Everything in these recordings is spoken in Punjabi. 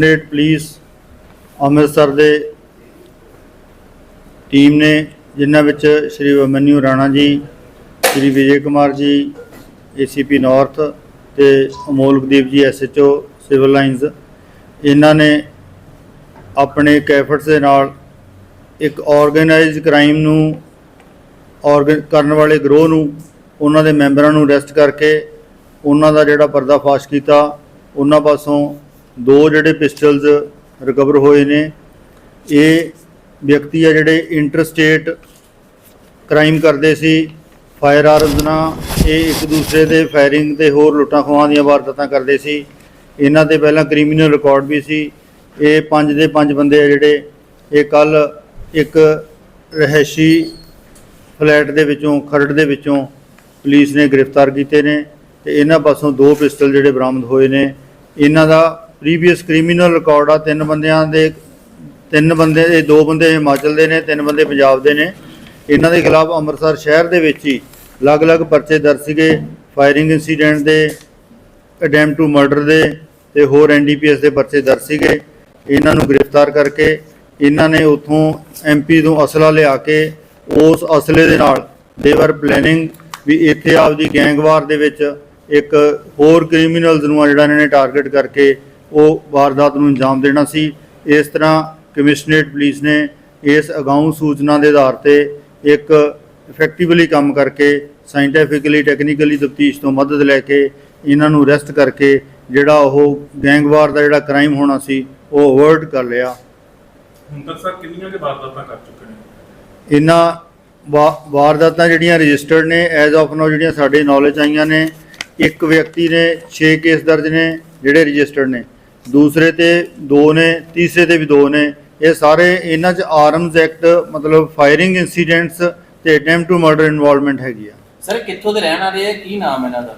ਕਮਿਸ਼ਨਰੇਟ ਪੁਲਿਸ ਅੰਮ੍ਰਿਤਸਰ ਦੇ ਟੀਮ ਨੇ, ਜਿਨ੍ਹਾਂ ਵਿੱਚ ਸ਼੍ਰੀ ਅਮਨਿਊ ਰਾਣਾ ਜੀ, ਸ਼੍ਰੀ ਵਿਜੇ ਕੁਮਾਰ ਜੀ, ਏਸੀਪੀ ਨਾਰਥ ਤੇ ਅਮੋਲਕਦੀਪ ਜੀ, ਐਸਐਚਓ ਸਿਵਲ ਲਾਈਨਸ ਇਹਨਾਂ ਨੇ ਆਪਣੇ ਕੈਫਟਸ ਦੇ ਨਾਲ ਇੱਕ ਆਰਗੇਨਾਈਜ਼ਡ ਕ੍ਰਾਈਮ ਨੂੰ ਆਰਗਨ ਕਰਨ ਵਾਲੇ ਗਰੋਹ ਨੂੰ, ਉਹਨਾਂ ਦੇ ਮੈਂਬਰਾਂ ਨੂੰ ਅਰੈਸਟ ਕਰਕੇ, ਉਹਨਾਂ ਦਾ ਜਿਹੜਾ ਪਰਦਾਫਾਸ਼ ਕੀਤਾ, ਉਹਨਾਂ ਪਾਸੋਂ ਦੋ ਜਿਹੜੇ ਪਿਸਟਲਸ ਰਿਕਵਰ ਹੋਏ ਨੇ, ਇਹ ਵਿਅਕਤੀ ਆ ਜਿਹੜੇ ਇੰਟਰਸਟੇਟ ਕ੍ਰਾਈਮ ਕਰਦੇ ਸੀ, ਫਾਇਰ ਆਰਮਸ ਨਾਲ, ਇਹ ਇੱਕ ਦੂਸਰੇ ਦੇ ਫਾਇਰਿੰਗ ਤੇ ਹੋਰ ਲੁੱਟਾਂ ਖੋਹਾਂ ਦੀਆਂ ਵਾਰਦਾਤਾਂ ਕਰਦੇ ਸੀ। ਇਹਨਾਂ ਦੇ ਪਹਿਲਾਂ ਕ੍ਰਿਮੀਨਲ ਰਿਕਾਰਡ ਵੀ ਸੀ। ਇਹ ਪੰਜ ਦੇ ਪੰਜ ਬੰਦੇ ਆ ਜਿਹੜੇ, ਇਹ ਕੱਲ ਇੱਕ ਰਹਿਸ਼ੀ ਫਲੈਟ ਦੇ ਵਿੱਚੋਂ, ਖਰੜ ਦੇ ਵਿੱਚੋਂ ਪੁਲਿਸ ਨੇ ਗ੍ਰਿਫਤਾਰ ਕੀਤੇ ਨੇ ਤੇ ਇਹਨਾਂ ਪਾਸੋਂ ਦੋ ਪਿਸਟਲ ਜਿਹੜੇ ਬਰਾਮਦ ਹੋਏ ਨੇ। ਇਹਨਾਂ ਦਾ ਪ੍ਰੀਵੀਅਸ ਕ੍ਰਿਮੀਨਲ ਰਿਕਾਰਡ ਆ, ਤਿੰਨ ਬੰਦਿਆਂ ਦੇ, ਤਿੰਨ ਬੰਦੇ, ਇਹ ਦੋ ਬੰਦੇ ਹਿਮਾਚਲ ਦੇ ਨੇ, ਤਿੰਨ ਬੰਦੇ ਪੰਜਾਬ ਦੇ ਨੇ। ਇਹਨਾਂ ਦੇ ਖਿਲਾਫ ਅੰਮ੍ਰਿਤਸਰ ਸ਼ਹਿਰ ਦੇ ਵਿੱਚ ਹੀ ਅਲੱਗ-ਅਲੱਗ ਪਰਚੇ ਦਰਜ ਸੀਗੇ ਫਾਇਰਿੰਗ ਇਨਸੀਡੈਂਟ ਦੇ ਅਟੈਂਪਟ ਟੂ ਮਰਡਰ ਦੇ ਤੇ ਹੋਰ ਐਨਡੀਪੀਐਸ ਦੇ ਪਰਚੇ ਦਰਜ ਸੀਗੇ। ਇਹਨਾਂ ਨੂੰ ਗ੍ਰਿਫਤਾਰ ਕਰਕੇ ਇਹਨਾਂ ਨੇ ਉਥੋਂ ਐਮਪੀ ਤੋਂ ਅਸਲਾ ਲਿਆ ਕੇ ਉਸ ਅਸਲੇ ਦੇ ਨਾਲ ਦੇਵਰ ਪਲੈਨਿੰਗ ਵੀ ਇੱਥੇ ਆਪਦੀ ਗੈਂਗਵਾਰ ਦੇ ਵਿੱਚ ਇੱਕ ਹੋਰ ਕ੍ਰਿਮੀਨਲਸ ਨੂੰ ਆ ਜਿਹੜਾ ਇਹਨਾਂ ਨੇ ਟਾਰਗੇਟ ਕਰਕੇ ਉਹ ਵਾਰਦਾਤ ਨੂੰ ਅੰਜਾਮ ਦੇਣਾ ਸੀ। ਇਸ ਤਰ੍ਹਾਂ ਕਮਿਸ਼ਨਰੇਟ ਪੁਲਿਸ ਨੇ ਇਸ ਅਗਾਊਂ ਸੂਚਨਾ ਦੇ ਆਧਾਰ ਤੇ ਇੱਕ ਇਫੈਕਟਿਵਲੀ ਕੰਮ ਕਰਕੇ ਸਾਇੰਟੀਫਿਕਲੀ ਟੈਕਨੀਕਲੀ ਤਫਤੀਸ਼ ਤੋਂ ਮਦਦ ਲੈ ਕੇ ਇਹਨਾਂ ਨੂੰ ਅਰੈਸਟ ਕਰਕੇ ਜਿਹੜਾ ਉਹ ਗੈਂਗਵਾਰ ਦਾ ਜਿਹੜਾ ਕ੍ਰਾਈਮ ਹੋਣਾ ਸੀ ਉਹ ਅਵਰਟ ਕਰ ਲਿਆ। ਹੁਣ ਤੱਕ ਸਰ ਕਿੰਨੀਆਂ ਕੇ ਵਾਰਦਾਤਾਂ ਕਰ ਚੁੱਕੇ ਨੇ? ਇਹਨਾਂ ਵਾਰਦਾਤਾਂ ਜਿਹੜੀਆਂ ਰਜਿਸਟਰਡ ਨੇ ਐਜ਼ ਆਫ ਨਾਓ ਜਿਹੜੀਆਂ ਸਾਡੇ ਨੌਲੇਜ ਆਈਆਂ ਨੇ ਇੱਕ ਵਿਅਕਤੀ ਨੇ 6 ਕੇਸ ਦਰਜ ਨੇ ਜਿਹੜੇ ਰਜਿਸਟਰਡ ਨੇ। ਦੂਸਰੇ ਤੇ 2 ਨੇ ਤੀਸਰੇ ਤੇ ਵੀ 2 ਨੇ। ਇਹ ਸਾਰੇ ਇਹਨਾਂ 'ਚ ਆਰਮਸ ਐਕਟ ਮਤਲਬ ਫਾਇਰਿੰਗ ਇਨਸੀਡੈਂਟਸ ਤੇ ਅਟੈਂਪਟ ਟੂ ਮਰਡਰ ਇਨਵੋਲਵਮੈਂਟ ਹੈਗੀ ਆ। ਸਰ ਕਿੱਥੋਂ ਦੇ ਰਹਿਣ ਵਾਲੇ ਆ? ਕੀ ਨਾਮ ਇਹਨਾਂ ਦਾ?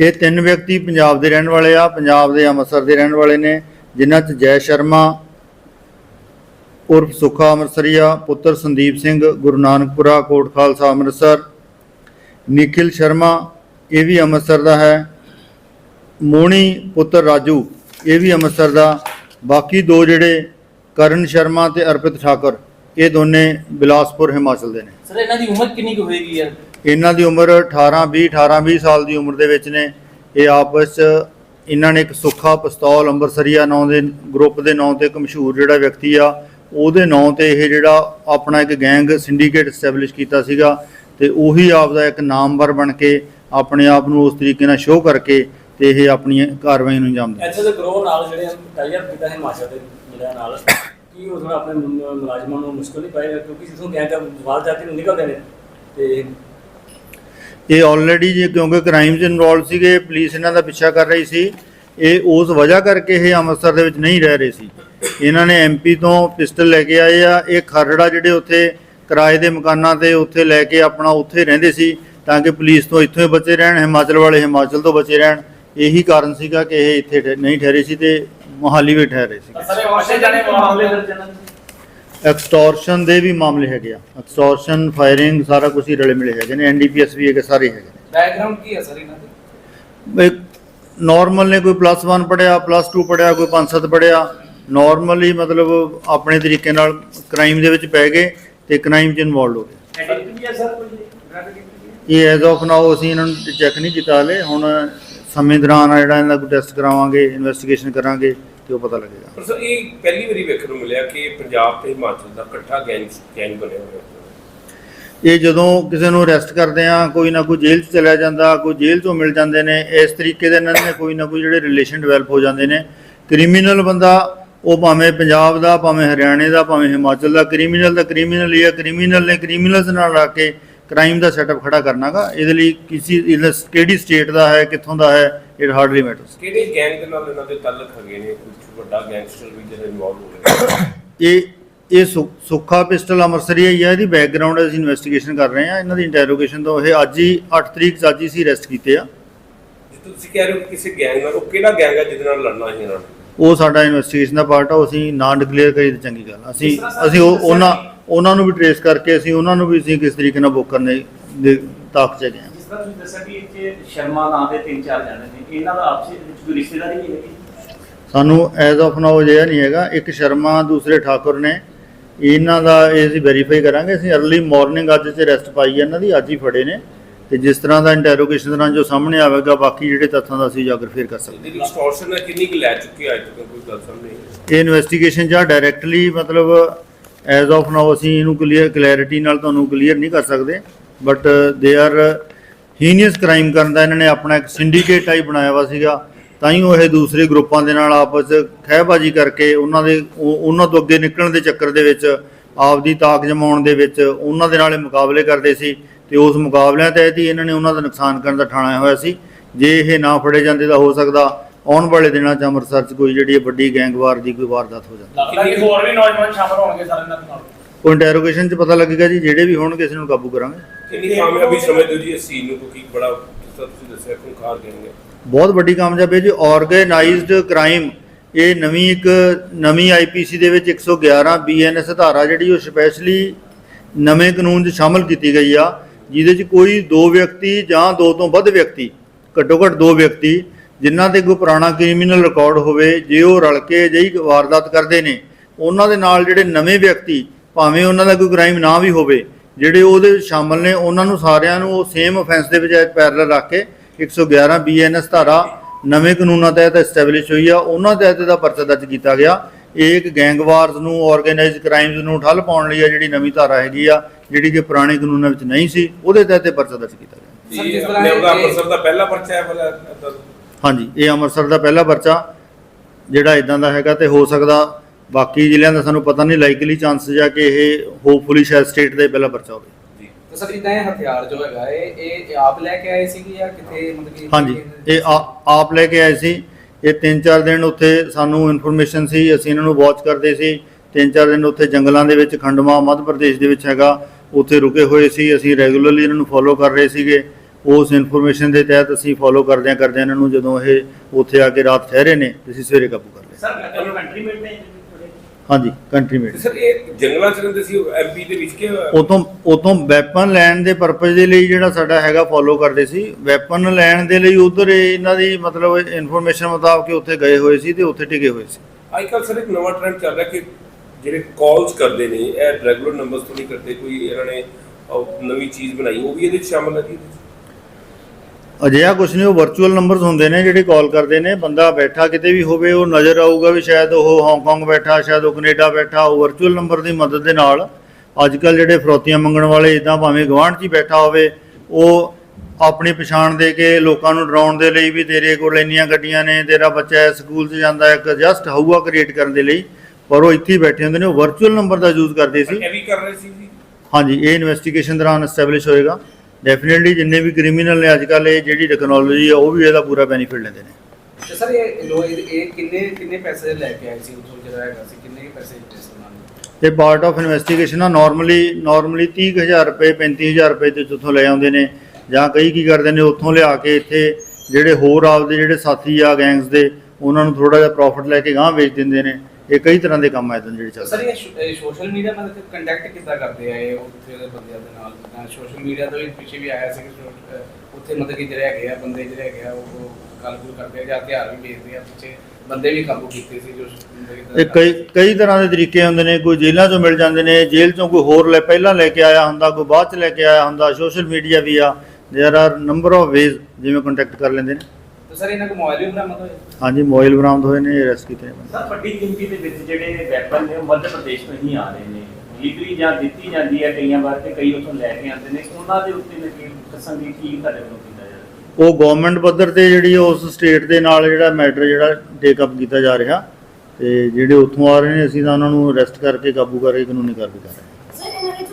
ਇਹ ਤਿੰਨ ਵਿਅਕਤੀ ਪੰਜਾਬ ਦੇ ਰਹਿਣ ਵਾਲੇ ਆ। ਪੰਜਾਬ ਦੇ ਅੰਮ੍ਰਿਤਸਰ ਦੇ ਰਹਿਣ ਵਾਲੇ ਨੇ ਜਿਨ੍ਹਾਂ 'ਚ ਜੈ ਸ਼ਰਮਾ ਉਰਫ ਸੁਖਾ ਅੰਮ੍ਰਿਤਸਰੀਆ ਪੁੱਤਰ ਸੰਦੀਪ ਸਿੰਘ ਗੁਰੂ ਨਾਨਕਪੁਰਾ ਕੋਟ ਖਾਲਸਾ ਅੰਮ੍ਰਿਤਸਰ ਨikhil ਸ਼ਰਮਾ ਇਹ ਵੀ ਅੰਮ੍ਰਿਤਸਰ ਦਾ ਹੈ। ਮੋਣੀ ਪੁੱਤਰ ਰਾਜੂ। ਇਹ ਵੀ ਅੰਮ੍ਰਿਤਸਰ ਦਾ। ਬਾਕੀ ਦੋ ਜਿਹੜੇ ਕਰਨ ਸ਼ਰਮਾ ਤੇ ਅਰਪਿਤ ਠਾਕੁਰ ਇਹ ਦੋਨੇ ਬਿਲਾਸਪੁਰ ਹਿਮਾਚਲ ਦੇ ਨੇ। ਸਰ ਇਹਨਾਂ ਦੀ ਉਮਰ ਕਿੰਨੀ ਕੁ ਹੋਏਗੀ ਯਾਰ? ਇਹਨਾਂ ਦੀ ਉਮਰ 18 20 18 20 ਸਾਲ ਦੀ ਉਮਰ ਦੇ ਵਿੱਚ ਨੇ। ਇਹ ਆਪਸ 'ਚ ਇਹਨਾਂ ਨੇ ਇੱਕ ਸੁੱਖਾ ਪਿਸਤੌਲ ਅੰਬਰਸਰੀਆ ਨਾਂ ਦੇ ਗਰੁੱਪ ਦੇ ਨਾਂ ਤੇ ਇੱਕ ਮਸ਼ਹੂਰ ਜਿਹੜਾ ਵਿਅਕਤੀ ਆ ਉਹਦੇ ਨਾਂ ਤੇ ਇਹ ਜਿਹੜਾ ਆਪਣਾ ਇੱਕ ਗੈਂਗ ਸਿੰਡੀਕੇਟ ਐਸਟੈਬਲਿਸ਼ ਕੀਤਾ ਸੀਗਾ ਤੇ ਉਹੀ ਆਪ ਦਾ ਇੱਕ ਨਾਮਵਰ ਬਣ ਕੇ ਆਪਣੇ ਆਪ ਨੂੰ ਉਸ ਤਰੀਕੇ ਨਾਲ ਸ਼ੋਅ ਕਰਕੇ ਤੇ ਇਹ ਆਪਣੀ ਕਾਰਵਾਈ ਨੂੰ ਅੰਜਾਮ ਦਿੰਦੇ ਇੱਥੇ ਦੇ ਗਰੋਹ ਨਾਲ ਜਿਹੜੇ ਟਾਈਅਰ ਕੀਤਾ ਹੈ ਹਿਮਾਚਲ ਦੇ ਜ਼ਿਲ੍ਹਿਆਂ ਨਾਲ ਕੀ ਉਹ ਥੋੜਾ ਆਪਣੇ ਮੁਲਾਜ਼ਮਾਂ ਨੂੰ ਮੁਸ਼ਕਲ ਨਹੀਂ ਪਾਏਗਾ ਕਿਉਂਕਿ ਜਿੱਥੋਂ ਗੈਂਗ ਦਾ ਵਾਲ ਜਾਤੀ ਨੂੰ ਨਿਕਲਦੇ ਨੇ ਤੇ ਇਹ ਆਲਰੇਡੀ ਜੇ ਕਿਉਂਕਿ ਕ੍ਰਾਈਮ 'ਚ ਇਨਵੋਲਵ ਸੀਗੇ ਪੁਲਿਸ ਇਹਨਾਂ ਦਾ ਪਿੱਛਾ ਕਰ ਰਹੀ ਸੀ ਇਹ ਉਸ ਵਜ੍ਹਾ ਕਰਕੇ ਇਹ ਅੰਮ੍ਰਿਤਸਰ ਦੇ ਵਿੱਚ ਨਹੀਂ ਰਹਿ ਰਹੇ ਸੀ। ਇਹਨਾਂ ਨੇ ਐਮਪੀ ਤੋਂ ਪਿਸਟਲ ਲੈ ਕੇ ਆਏ ਆ ਇਹ ਖਰੜਾ ਜਿਹੜੇ ਉੱਥੇ ਕਿਰਾਏ ਦੇ ਮਕਾਨਾਂ ਤੇ ਉੱਥੇ ਲੈ ਕੇ ਆਪਣਾ ਉੱਥੇ ਰਹਿੰਦੇ ਸੀ ਤਾਂ ਕਿ ਪੁਲਿਸ ਤੋਂ ਇੱਥੋਂ ਹੀ ਬਚੇ ਰਹਿਣ ਹਿਮਾਚਲ ਵਾਲੇ ਹਿਮਾਚਲ ਤੋਂ ਬਚੇ ਰਹਿਣ। ਇਹੀ ਕਾਰਨ ਸੀਗਾ ਕਿ ਇਹ ਇੱਥੇ ਠਹਿ- ਨਹੀਂ ਠਹਿਰੇ ਸੀ ਤੇ ਮੋਹਾਲੀ ਵਿੱਚ ਠਹਿਰੇ ਸੀ। ਸਾਰੇ ਪਾਸੇ ਜਾਣੇ ਮਾਮਲੇ ਦਰਜ ਨੇ ਐਕਸਟੋਰਸ਼ਨ ਦੇ ਵੀ ਮਾਮਲੇ ਹੈਗੇ ਆ। ਐਕਸਟੋਰਸ਼ਨ ਫਾਇਰਿੰਗ ਸਾਰਾ ਕੁਝ ਹੀ ਰਲੇ ਮਿਲੇ ਹੈਗੇ ਨੇ। ਐਨਡੀਪੀਐਸ ਵੀ ਹੈਗੇ ਸਾਰੇ ਹੈਗੇ ਨੇ। ਬੈਕਗ੍ਰਾਉਂਡ ਕੀ ਹੈ ਸਰ ਇਹਨਾਂ ਦੇ? ਇੱਕ ਨਾਰਮਲ ਨੇ ਕੋਈ ਪਲੱਸ 1 ਪੜਿਆ ਪਲੱਸ 2 ਪੜਿਆ ਕੋਈ 5-7 ਪੜਿਆ ਨਾਰਮਲੀ ਮਤਲਬ ਆਪਣੇ ਤਰੀਕੇ ਨਾਲ ਕ੍ਰਾਈਮ ਦੇ ਵਿੱਚ ਪੈ ਗਏ ਤੇ ਕ੍ਰਾਈਮ 'ਚ ਇਨਵੋਲਡ ਹੋ ਗਏ। ਆਈਡੈਂਟੀਟੀ ਹੈ ਸਰ ਕੋਈ ਇਹ ਐਜ਼ ਆਫ ਨਾਓ ਅਸੀਂ ਇਹਨਾਂ ਨੂੰ ਚੈੱਕ ਨਹੀਂ ਕੀਤਾ ਹਲੇ। ਹੁਣ ਸਮੇਂ ਦੌਰਾਨ ਆ ਜਿਹੜਾ ਇਹਨਾਂ ਦਾ ਕੋਈ ਟੈਸਟ ਕਰਾਵਾਂਗੇ ਇਨਵੈਸਟੀਗੇਸ਼ਨ ਕਰਾਂਗੇ ਤੇ ਉਹ ਪਤਾ ਲੱਗੇਗਾ। ਪਰ ਸਰ ਇਹ ਪਹਿਲੀ ਵਾਰੀ ਵੇਖਣ ਨੂੰ ਮਿਲਿਆ ਕਿ ਪੰਜਾਬ ਤੇ ਹਿਮਾਚਲ ਦਾ ਇਕੱਠਾ ਗੈਂਗ ਗੈਂਗ ਬਣਿਆ ਹੋਇਆ ਇਹ ਜਦੋਂ ਕਿਸੇ ਨੂੰ ਅਰੈਸਟ ਕਰਦੇ ਆ ਕੋਈ ਨਾ ਕੋਈ ਜੇਲ੍ਹ 'ਚ ਚਲਿਆ ਜਾਂਦਾ ਕੋਈ ਜੇਲ੍ਹ 'ਚੋਂ ਮਿਲ ਜਾਂਦੇ ਨੇ ਇਸ ਤਰੀਕੇ ਦੇ ਇਹਨਾਂ ਦੇ ਕੋਈ ਨਾ ਕੋਈ ਜਿਹੜੇ ਰਿਲੇਸ਼ਨ ਡਿਵੈਲਪ ਹੋ ਜਾਂਦੇ ਨੇ। ਕ੍ਰਿਮੀਨਲ ਬੰਦਾ ਉਹ ਭਾਵੇਂ ਪੰਜਾਬ ਦਾ ਭਾਵੇਂ ਹਰਿਆਣੇ ਦਾ ਭਾਵੇਂ ਹਿਮਾਚਲ ਦਾ ਕ੍ਰਿਮੀਨਲ ਦਾ ਕ੍ਰਿਮੀਨਲ ਹੀ ਹੈ ਕ੍ਰਿਮੀਨਲ ਨੇ ਕ੍ਰਿਮੀਨਲਸ ਨਾਲ ਲਾ ਕੇ ਕ੍ਰਾਈਮ ਦਾ ਸੈਟਅਪ ਖੜਾ ਕਰਨਾਗਾ। ਇਹਦੇ ਲਈ ਕਿਸੇ ਇਹਦਾ ਕਿਹੜੀ ਸਟੇਟ ਦਾ ਹੈ ਕਿੱਥੋਂ ਦਾ ਹੈ ਇਟ ਹਾਰਡਲੀ ਮੈਟਰਸ ਕਿਹੜੇ ਗੈਂਗ ਦੇ ਨਾਲ ਇਹਨਾਂ ਦੇ ਤਾਲੁਕ ਹੈਗੇ ਨੇ? ਕੁਝ ਵੱਡਾ ਗੈਂਗਸਟਰ ਵੀ ਜਿਹੜੇ ਇਨਵੋਲਵ ਹੋ ਰਹੇ। ਨੇ ਇਹ ਇਹ ਸੁੱਖਾ ਪਿਸਟਲ ਅੰਮ੍ਰਿਤਸਰੀ ਹੈ ਇਹਦੀ ਬੈਕਗ੍ਰਾਉਂਡ ਅਸੀਂ ਇਨਵੈਸਟੀਗੇਸ਼ਨ ਕਰ ਰਹੇ ਹਾਂ। ਇਹਨਾਂ ਦੀ ਇੰਟਰੋਗੇਸ਼ਨ ਤੋਂ ਇਹ ਅੱਜ ਹੀ 8 ਤਰੀਕ ਅੱਜ ਹੀ ਸੀ ਅਰੈਸਟ ਕੀਤੇ ਆ। ਤੁਸੀਂ ਕਹਿ ਰਹੇ ਹੋ ਕਿਸੇ ਗੈਂਗ ਨਾਲ ਉਹ ਕਿਹੜਾ ਗੈਂਗ ਹੈ ਜਿਹਦੇ ਨਾਲ ਲੜਨਾ ਹੈ ਇਹਨਾਂ ਨੇ? ਉਹ ਸਾਡਾ ਇਨਵੈਸਟੀਗੇਸ਼ਨ ਦਾ ਪਾਰਟ ਆ ਉਹ ਅਸੀਂ ਨਾ ਡਿਕਲੇਅਰ ਕਰੀ ਤਾਂ ਚੰਗੀ ਗੱਲ। ਅਸੀਂ ਅਸੀਂ ਉਹ ਉਹਨਾਂ ਉਹਨਾਂ ਨੂੰ ਵੀ ਟਰੇਸ ਕਰਕੇ ਅਸੀਂ ਉਹਨਾਂ ਨੂੰ ਵੀ ਅਸੀਂ ਕਿਸ ਤਰੀਕੇ ਨਾਲ ਬੁੱਕ ਕਰਨੇ ਦੇ ਤਾਕ ਚ ਗਏ ਹਾਂ। ਜਿਸ ਤਰ੍ਹਾਂ ਤੁਸੀਂ ਦੱਸਿਆ ਕਿ ਇੱਥੇ ਸ਼ਰਮਾ ਨਾਂ ਦੇ ਤਿੰਨ ਚਾਰ ਜਣੇ ਨੇ ਇਹਨਾਂ ਦਾ ਆਪਸੀ ਵਿੱਚ ਕੋਈ ਰਿਸ਼ਤੇਦਾਰੀ ਨਹੀਂ ਹੈਗੀ? ਸਾਨੂੰ ਐਜ਼ ਆਫ ਨਾਓ ਜਿਹਾ ਨਹੀਂ ਹੈਗਾ। ਇੱਕ ਸ਼ਰਮਾ ਦੂਸਰੇ ਠਾਕੁਰ ਨੇ। ਇਹਨਾਂ ਦਾ ਇਹ ਅਸੀਂ ਵੈਰੀਫਾਈ ਕਰਾਂਗੇ। ਅਸੀਂ ਅਰਲੀ ਮਾਰਨਿੰਗ ਅੱਜ ਚ ਰੈਸਟ ਪਾਈ ਹੈ। ਇਹਨਾਂ ਦੀ ਅੱਜ ਹੀ ਫੜੇ ਨੇ। ਤੇ ਜਿਸ ਤਰ੍ਹਾਂ ਦਾ ਇੰਟਰੋਗੇਸ਼ਨ ਦੌਰਾਨ ਜੋ ਸਾਹਮਣੇ ਆਵੇਗਾ ਬਾਕੀ ਜਿਹੜੇ ਤੱਥਾਂ ਦਾ ਅਸੀਂ ਉਜਾਗਰ ਫੇਰ ਕਰ ਸਕਦੇ ਇਹਦੀ ਐਕਸਟੋਰਸ਼ਨ ਹੈ ਕਿੰਨੀ ਕੁ ਲੈ ਚੁੱਕੇ ਆ ਅੱਜ ਤੱਕ? ਕੋਈ ਗੱਲ ਸਾਹਮਣੇ ਨਹੀਂ ਆਈ। ਇਹ ਇਨਵੈਸਟੀਗੇਸ਼ਨ ਜਾਂ ਡਾਇਰੈਕਟਲੀ ਮਤਲਬ ਐਜ਼ ਆਫ ਨਾਓ ਅਸੀਂ ਇਹਨੂੰ ਕਲੀਅਰ ਕਲੈਰਿਟੀ ਨਾਲ ਤੁਹਾਨੂੰ ਕਲੀਅਰ ਨਹੀਂ ਕਰ ਸਕਦੇ but they are heinous crime ਕਰਨ ਦਾ ਇਹਨਾਂ ਨੇ ਆਪਣਾ ਇੱਕ ਸਿੰਡੀਕੇਟ ਟਾਈਪ ਬਣਾਇਆ ਵਾ ਸੀਗਾ। ਤਾਂ ਹੀ ਉਹ ਇਹ ਦੂਸਰੇ ਗਰੁੱਪਾਂ ਦੇ ਨਾਲ ਆਪਸ ਖਹਿਬਾਜ਼ੀ ਕਰਕੇ ਉਹਨਾਂ ਦੇ ਉਹ- ਉਹਨਾਂ ਤੋਂ ਅੱਗੇ ਨਿਕਲਣ ਦੇ ਚੱਕਰ ਦੇ ਵਿੱਚ, ਆਪਦੀ ਤਾਕ ਜਮਾਉਣ ਦੇ ਵਿੱਚ ਉਹਨਾਂ ਦੇ ਨਾਲ ਇਹ ਮੁਕਾਬਲੇ ਕਰਦੇ ਸੀ ਤੇ ਉਸ ਮੁਕਾਬਲਿਆਂ ਤਹਿਤ ਹੀ ਇਹਨਾਂ ਨੇ ਉਹਨਾਂ ਦਾ ਨੁਕਸਾਨ ਕਰਨ ਦਾ ਠਾਣਿਆ ਹੋਇਆ ਸੀ। ਜੇ ਇਹ ਨਾ ਫੜੇ ਜਾਂਦੇ ਤਾਂ ਹੋ ਸਕਦਾ ਆਉਣ ਵਾਲੇ ਦਿਨਾਂ 'ਚ ਅੰਮ੍ਰਿਤਸਰ 'ਚ ਕੋਈ ਜਿਹੜੀ ਵੱਡੀ ਗੈਂਗਵਾਰ ਦੀ ਕੋਈ ਵਾਰਦਾਤ ਹੋ ਜਾਂਦੀ। ਲੱਗਦਾ ਕਿ ਹੋਰ ਵੀ ਨੌਜਵਾਨ ਸ਼ਾਮਲ ਹੋਣਗੇ ਸਾਰੇ ਇਹਨਾਂ ਦੇ ਨਾਲ। ਕੋਈ ਇੰਟਰੋਗੇਸ਼ਨ 'ਚ ਪਤਾ ਲੱਗੇਗਾ ਜੀ ਜਿਹੜੇ ਵੀ ਹੋਣਗੇ ਇਸ ਨੂੰ ਕਾਬੂ ਕਰਾਂਗੇ। ਕਿੰਨੀ ਕਾਮਯਾਬੀ ਸਮਝਦੇ ਹੋ ਜੀ ਇਸ ਚੀਜ਼ ਨੂੰ? ਕਿਉਂਕਿ ਬੜਾ ਜਿਸ ਤਰ੍ਹਾਂ ਤੁਸੀਂ ਦੱਸਿਆ ਖੁੰਖਾਰ ਗਏ ਬਹੁਤ ਵੱਡੀ ਕਾਮਯਾਬੀ ਹੈ ਜੀ। ਆਰਗੇਨਾਈਜ਼ਡ ਕ੍ਰਾਈਮ ਇਹ ਨਵੀਂ ਇੱਕ ਨਵੀਂ ਆਈਪੀਸੀ ਦੇ ਵਿੱਚ 111 ਬੀਐਨਐਸ ਧਾਰਾ ਜਿਹੜੀ ਉਹ ਸਪੈਸ਼ਲੀ ਨਵੇਂ ਕਾਨੂੰਨ 'ਚ ਸ਼ਾਮਲ ਕੀਤੀ ਗਈ ਆ ਜਿਹਦੇ 'ਚ ਕੋਈ ਦੋ ਵਿਅਕਤੀ ਜਾਂ ਦੋ ਤੋਂ ਵੱਧ ਵਿਅਕਤੀ ਘੱਟੋ ਘੱਟ ਦੋ ਵਿਅਕਤੀ ਜਿਨ੍ਹਾਂ ਤੇ ਕੋਈ ਪੁਰਾਣਾ ਕ੍ਰਿਮੀਨਲ ਰਿਕਾਰਡ ਹੋਵੇ ਜੇ ਉਹ ਰਲ ਕੇ ਅਜਿਹੀ ਵਾਰਦਾਤ ਕਰਦੇ ਨੇ ਉਹਨਾਂ ਦੇ ਨਾਲ ਜਿਹੜੇ ਨਵੇਂ ਵਿਅਕਤੀ ਭਾਵੇਂ ਉਹਨਾਂ ਦਾ ਕੋਈ ਕ੍ਰਾਈਮ ਨਾ ਵੀ ਹੋਵੇ ਜਿਹੜੇ ਉਹਦੇ ਸ਼ਾਮਲ ਨੇ ਉਹਨਾਂ ਨੂੰ ਸਾਰਿਆਂ ਨੂੰ ਉਹ ਸੇਮ ਅਫੈਂਸ ਦੇ ਵਿੱਚ ਪੈਰਲਲ ਰੱਖ ਕੇ 111 ਬੀਐਨਐਸ ਧਾਰਾ ਨਵੇਂ ਕਾਨੂੰਨਾਂ ਤਹਿਤ ਐਸਟੈਬਲਿਸ਼ ਹੋਈ ਆ ਉਹਨਾਂ ਤਹਿਤ ਇਹਦਾ ਪਰਚਾ ਦਰਜ ਕੀਤਾ ਗਿਆ। ਇਹ ਇੱਕ ਗੈਂਗਵਾਰਸ ਨੂੰ ਆਰਗੇਨਾਈਜ਼ਡ ਕ੍ਰਾਈਮਸ ਨੂੰ ਠੱਲ ਪਾਉਣ ਲਈ ਆ ਜਿਹੜੀ ਨਵੀਂ ਧਾਰਾ ਹੈਗੀ ਆ ਜਿਹੜੀ ਕਿ ਪੁਰਾਣੇ ਕਾਨੂੰਨਾਂ ਵਿੱਚ ਨਹੀਂ ਸੀ ਉਹਦੇ ਤਹਿਤ ਇਹ ਪਰਚਾ ਦਰਜ ਕੀਤਾ ਗਿਆ। ਸਰ, ਜਿਸ ਤਰ੍ਹਾਂ ਇਹ- ਅੰਮ੍ਰਿਤਸਰ ਦਾ ਪਹਿਲਾ ਪਰਚਾ ਹੈ ਹਾਂਜੀ ਇਹ ਅੰਮ੍ਰਿਤਸਰ ਦਾ ਪਹਿਲਾ ਪਰਚਾ ਜਿਹੜਾ ਇਦਾਂ ਦਾ ਹੈਗਾ ਤੇ ਹੋ ਸਕਦਾ ਬਾਕੀ ਜ਼ਿਲ੍ਹਿਆਂ ਦਾ ਸਾਨੂੰ ਪਤਾ ਨਹੀਂ ਲਾਈਕਲੀ ਚਾਂਸਸ ਆ ਕਿ ਇਹ ਹੋਪਫੁਲੀ ਸ਼ਾਇਦ ਸਟੇਟ ਦਾ ਪਹਿਲਾ ਪਰਚਾ ਹੋਵੇ। ਤੇ ਸਰ ਇਦਾਂ ਇਹ ਹਥਿਆਰ ਜੋ ਹੈਗਾ ਇਹ ਇਹ ਆਪ ਲੈ ਕੇ ਆਏ ਸੀਗੇ ਜਾਂ ਕਿਤੇ ਮਤਲਬ ਕਿ ਹਾਂਜੀ ਇਹ ਆਪ ਲੈ ਕੇ ਆਏ ਸੀ। ਇਹ 3-4 ਦਿਨ ਉੱਥੇ ਸਾਨੂੰ ਇਨਫੋਰਮੇਸ਼ਨ ਸੀ ਅਸੀਂ ਇਹਨਾਂ ਨੂੰ ਵਾਚ ਕਰਦੇ ਸੀ। 3-4 ਦਿਨ ਉੱਥੇ ਜੰਗਲਾਂ ਦੇ ਵਿੱਚ ਖੰਡਵਾ ਮੱਧ ਪ੍ਰਦੇਸ਼ ਦੇ ਵਿੱਚ ਹੈਗਾ ਉੱਥੇ ਰੁਕੇ ਹੋਏ ਸੀ। ਅਸੀਂ ਰੈਗੂਲਰਲੀ ਇਹਨਾਂ ਨੂੰ ਫੋਲੋ ਕਰ ਰਹੇ ਸੀਗੇ। ਉਸ ਇਨਫੋਰਮੇਸ਼ਨ ਦੇ ਤਹਿਤ ਅਸੀਂ ਫੋਲੋ ਕਰਦਿਆਂ ਕਰਦਿਆਂ ਇਹਨਾਂ ਨੂੰ ਜਦੋਂ ਇਹ ਉੱਥੇ ਆ ਕੇ ਰਾਤ ਠਹਿਰੇ ਨੇ ਅਸੀਂ ਸਵੇਰੇ ਕਾਬੂ ਕਰ ਲਿਆ। ਸਰ ਕੰਟਰੀ ਮੇਟ ਨੇ ਹਾਂਜੀ ਕੰਟਰੀ ਤੇ ਸਰ ਇਹ ਜੰਗਲਾਂ ਚ ਰਹਿੰਦੇ ਸੀ ਐਮਪੀ ਦੇ ਵਿੱਚ ਕਿ ਉਤੋਂ ਉਤੋਂ ਵੈਪਨ ਲੈਣ ਦੇ ਪਰਪਸ ਦੇ ਲਈ ਜਿਹੜਾ ਸਾਡਾ ਹੈਗਾ ਫੋਲੋ ਕਰਦੇ ਸੀ। ਵੈਪਨ ਲੈਣ ਦੇ ਲਈ ਉਧਰ ਇਹਨਾਂ ਦੀ ਮਤਲਬ ਇਨਫੋਰਮੇਸ਼ਨ ਮੁਤਾਬਕ ਉੱਥੇ ਗਏ ਹੋਏ ਸੀ ਤੇ ਉੱਥੇ ਟਿਕੇ ਹੋਏ ਸੀ। ਅੱਜ ਕੱਲ੍ਹ ਸਰ ਇੱਕ ਨਵਾਂ ਟ੍ਰੈਂਡ ਚੱਲ ਰਿਹਾ ਕਿ ਜਿਹੜੇ ਕਾਲਸ ਕਰਦੇ ਨੇ ਇਹ ਰੈਗੂਲਰ ਨੰਬਰਸ ਤੋਂ ਨਹੀਂ ਕਰਦੇ ਕੋਈ ਇਹਨਾਂ ਨੇ ਨਵੀਂ ਚੀਜ਼ ਬਣਾਈ ਉਹ ਵੀ ਇਹਦੇ ਵਿੱਚ ਸ਼ਾਮਲ ਹੈ ਜੀ? ਅਜਿਹਾ ਕੁਝ ਨਹੀਂ ਉਹ ਵਰਚੁਅਲ ਨੰਬਰਸ ਹੁੰਦੇ ਨੇ ਜਿਹੜੇ ਕਾਲ ਕਰਦੇ ਨੇ। ਬੰਦਾ ਬੈਠਾ ਕਿਤੇ ਵੀ ਹੋਵੇ ਉਹ ਨਜ਼ਰ ਆਊਗਾ ਵੀ ਸ਼ਾਇਦ ਉਹ ਹਾਂਗਕਾਂਗ ਬੈਠਾ ਸ਼ਾਇਦ ਉਹ ਕੈਨੇਡਾ ਬੈਠਾ ਉਹ ਵਰਚੁਅਲ ਨੰਬਰ ਦੀ ਮਦਦ ਦੇ ਨਾਲ ਅੱਜ ਕੱਲ ਜਿਹੜੇ ਫਰੋਤੀਆਂ ਮੰਗਣ ਵਾਲੇ ਇਦਾਂ ਭਾਵੇਂ ਗਵਾਂਢ 'ਚ ਹੀ ਬੈਠਾ ਹੋਵੇ ਉਹ ਆਪਣੀ ਪਛਾਣ ਦੇ ਕੇ ਲੋਕਾਂ ਨੂੰ ਡਰਾਉਣ ਦੇ ਲਈ ਵੀ ਤੇਰੇ ਕੋਲ ਇੰਨੀਆਂ ਗੱਡੀਆਂ ਨੇ ਤੇਰਾ ਬੱਚਾ ਸਕੂਲ 'ਚ ਜਾਂਦਾ ਇੱਕ ਜਸਟ ਹਊਆ ਕ੍ਰੀਏਟ ਕਰਨ ਦੇ ਲਈ ਪਰ ਉਹ ਇੱਥੇ ਹੀ ਬੈਠੇ ਹੁੰਦੇ ਨੇ ਉਹ ਵਰਚੁਅਲ ਨੰਬਰ ਦਾ ਯੂਜ਼ ਕਰਦੇ ਸੀ। ਇਹ ਵੀ ਕਰ ਰਹੇ ਸੀ ਜੀ? ਹਾਂਜੀ ਇਹ ਇਨਵੈਸਟੀਗੇਸ਼ਨ ਦੌਰਾਨ ਐਸਟੈਬਲਿਸ਼ ਹੋਏਗਾ। ਡੈਫੀਨਿਟਲੀ ਜਿੰਨੇ ਵੀ ਕ੍ਰਿਮੀਨਲ ਨੇ ਅੱਜ ਕੱਲ ਇਹ ਜਿਹੜੀ ਟੈਕਨੋਲੋਜੀ ਆ ਉਹ ਵੀ ਇਹਦਾ ਪੂਰਾ ਬੈਨੀਫਿਟ ਲੈਂਦੇ ਨੇ। ਤੇ ਸਰ ਇਹ ਲੋ ਇਹ ਇਹ ਕਿੰਨੇ ਕਿੰਨੇ ਪੈਸੇ ਲੈ ਕੇ ਆਏ ਸੀ? ਉੱਥੋਂ ਜਿਹੜਾ ਹੈਗਾ ਸੀ ਕਿੰਨੇ ਪੈਸੇ ਦਿੱਤੇ ਸੀ ਉਹਨਾਂ ਨੇ? ਤੇ ਪਾਰਟ ਆਫ ਇਨਵੈਸਟੀਗੇਸ਼ਨ ਆ ਨਾਰਮਲੀ ਨਾਰਮਲੀ 30000 ਰੁਪਏ 35000 ਰੁਪਏ ਤੇ ਉੱਥੋਂ ਲੈ ਆਉਂਦੇ ਨੇ। ਜਾਂ ਕਈ ਕੀ ਕਰਦੇ ਨੇ ਉੱਥੋਂ ਲਿਆ ਕੇ ਇੱਥੇ ਜਿਹੜੇ ਹੋਰ ਆਪਦੇ ਜਿਹੜੇ ਸਾਥੀ ਆ ਗੈਂਗਸ ਦੇ ਉਹਨਾਂ ਨੂੰ ਥੋੜਾ ਜਿਹਾ ਪ੍ਰੋਫਿਟ ਲੈ ਕੇ ਗਾਂਹ ਵੇਚ ਦਿੰਦੇ ਨੇ। ਇਹ ਕਈ ਤਰ੍ਹਾਂ ਦੇ ਕੰਮ ਆ ਇਦਾਂ ਜਿਹੜੇ ਸਰ ਚੱਲਦੇ ਇਹ ਸੋਸ਼ਲ ਮੀਡੀਆ ਮਤਲਬ ਕੰਟੈਕਟ ਕਿੱਦਾਂ ਕਰਦੇ ਆ ਇਹ ਉੱਥੇ ਦੇ ਬੰਦਿਆਂ ਦੇ ਨਾਲ ਸੋਸ਼ਲ ਮੀਡੀਆ ਤੋਂ ਵੀ ਪਿੱਛੇ ਵੀ ਆਇਆ ਸੀ ਕਿ ਸੋ- ਅਹ ਉੱਥੇ ਮਤਲਬ ਕਿ ਜਿਹੜੇ ਹੈਗੇ ਆ ਬੰਦੇ ਜਿਹੜੇ ਹੈਗੇ ਆ ਉਹ ਗੱਲ ਗੁਲ ਕਰਦੇ ਆ ਜਾਂ ਹਥਿਆਰ ਵੀ ਵੇਚਦੇ ਆ ਪਿੱਛੇ ਬੰਦੇ ਵੀ ਕਾਬੂ ਕੀਤੇ ਸੀ ਜੋ ਮਤਲਬ ਕਿ ਇਹ ਕਈ ਕਈ ਤਰ੍ਹਾਂ ਦੇ ਤਰੀਕੇ ਹੁੰਦੇ ਨੇ ਕੋਈ ਜੇਲ੍ਹਾਂ ਚੋਂ ਮਿਲ ਜਾਂਦੇ ਨੇ ਜੇਲ੍ਹ ਚੋਂ ਕੋਈ ਹੋਰ ਲੈ ਪਹਿਲਾਂ ਲੈ ਕੇ ਆਇਆ ਹੁੰਦਾ ਕੋਈ ਬਾਅਦ ਚ ਲੈ ਕੇ ਆਇਆ ਹੁੰਦਾ ਸੋਸ਼ਲ ਮੀਡੀਆ ਵੀ ਆ there are number of ways ਜਿਵੇਂ ਕੰਟੈਕਟ ਕਰ ਲੈਂਦੇ ਨੇ ਤੇ ਸਰ ਇਹਨਾਂ ਕੋ ਮੋਬਾਈਲ ਵੀ ਬਰਾਮਦ ਹੋਏ? ਹਾਂਜੀ ਮੋਬਾਈਲ ਬਰਾਮਦ ਹੋਏ ਨੇ ਅਰੈਸਟ ਕੀਤੇ ਨੇ ਸਰ ਵੱਡੀ ਗਿਣਤੀ ਦੇ ਵਿੱਚ ਜਿਹੜੇ ਵੈਪਨ ਨੇ ਉਹ ਮੱਧ ਪ੍ਰਦੇਸ਼ ਤੋਂ ਹੀ ਆ ਰਹੇ ਨੇ। ਡਿਲੀਵਰੀ ਜਾਂ ਦਿੱਤੀ ਜਾਂਦੀ ਹੈ ਕਈਆਂ ਵਾਰ ਤੇ ਕਈ ਉੱਥੋਂ ਲੈ ਕੇ ਆਉਂਦੇ ਨੇ। ਉਹਨਾਂ ਦੇ ਉੱਤੇ ਨਕੀ ਕਿਸਮ ਦੀ ਕੀ ਤੁਹਾਡੇ ਵੱਲੋਂ ਕੀਤਾ ਜਾਵੇ ਉਹ ਗਵਰਨਮੈਂਟ ਪੱਧਰ ਤੇ ਜਿਹੜੀ ਉਸ ਸਟੇਟ ਦੇ ਨਾਲ ਜਿਹੜਾ ਮੈਟਰ ਜਿਹੜਾ ਟੇਕ ਅਪ ਕੀਤਾ ਜਾ ਰਿਹਾ ਤੇ ਜਿਹੜੇ ਉੱਥੋਂ ਆ ਰਹੇ ਨੇ ਅਸੀਂ ਤਾਂ ਉਹਨਾਂ ਨੂੰ ਅਰੈਸਟ ਕਰਕੇ ਕਾਬੂ ਕਰਕੇ ਕਾਨੂੰਨੀ ਕਾਰਵਾਈ ਕਰ ਰਹੇ ਹਾਂ। ਜੋ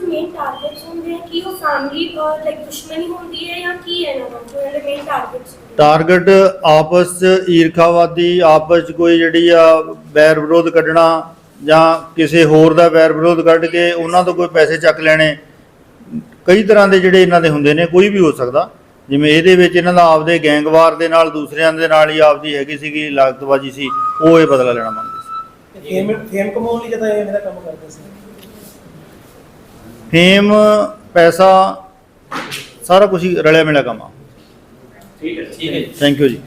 ਮੇਨ ਟਾਰਗੇਟਸ ਹੁੰਦੇ ਆ? ਕਿ ਉਹ ਫੈਮਿਲੀ ਲਾਈਕ ਦੁਸ਼ਮਣੀ ਹੁੰਦੀ ਹੈ ਜਾਂ ਕੀ ਹੈ ਇਹਨਾਂ ਦਾ? ਜੋ ਇਹਨਾਂ ਦੇ ਮੇਨ ਟਾਰਗੇਟਸ ਹੁੰਦੇ ਆ? ਟਾਰਗੇਟ ਆਪਸ ਚ ਈਰਖਾਵਾਦੀ ਆਪਸ ਚ ਕੋਈ ਜਿਹੜੀ ਆ ਵੈਰ ਵਿਰੋਧ ਕੱਢਣਾ ਜਾਂ ਕਿਸੇ ਹੋਰ ਦਾ ਵੈਰ ਵਿਰੋਧ ਕੱਢ ਕੇ ਉਹਨਾਂ ਤੋਂ ਕੋਈ ਪੈਸੇ ਚੱਕ ਲੈਣੇ। ਕਈ ਤਰ੍ਹਾਂ ਦੇ ਜਿਹੜੇ ਇਹਨਾਂ ਦੇ ਹੁੰਦੇ ਨੇ ਕੋਈ ਵੀ ਹੋ ਸਕਦਾ। ਜਿਵੇਂ ਇਹਦੇ ਵਿੱਚ ਇਹਨਾਂ ਦਾ ਆਪਦੇ ਗੈਂਗਵਾਰ ਦੇ ਨਾਲ ਦੂਸਰਿਆਂ ਦੇ ਨਾਲ ਹੀ ਆਪਦੀ ਹੈਗੀ ਸੀਗੀ ਲਾਗਤਬਾਜੀ ਸੀ ਉਹ ਇਹ ਬਦਲਾ ਲੈਣਾ ਮੰਗਦੇ ਸੀ। ਫੇਮ ਫੇਮ ਕਮਾਉਣ ਲਈ ਜਦੋਂ ਇਹ ਮੇਰਾ ਕੰਮ ਕਰਦੇ ਸੀ। ਫੇਮ ਪੈਸਾ ਸਾਰਾ ਕੁਝ ਰਲਿਆ ਮਿਲਿਆ ਕੰਮ ਆ। ਠੀਕ ਹੈ ਠੀਕ ਹੈ ਥੈਂਕ ਯੂ ਜੀ।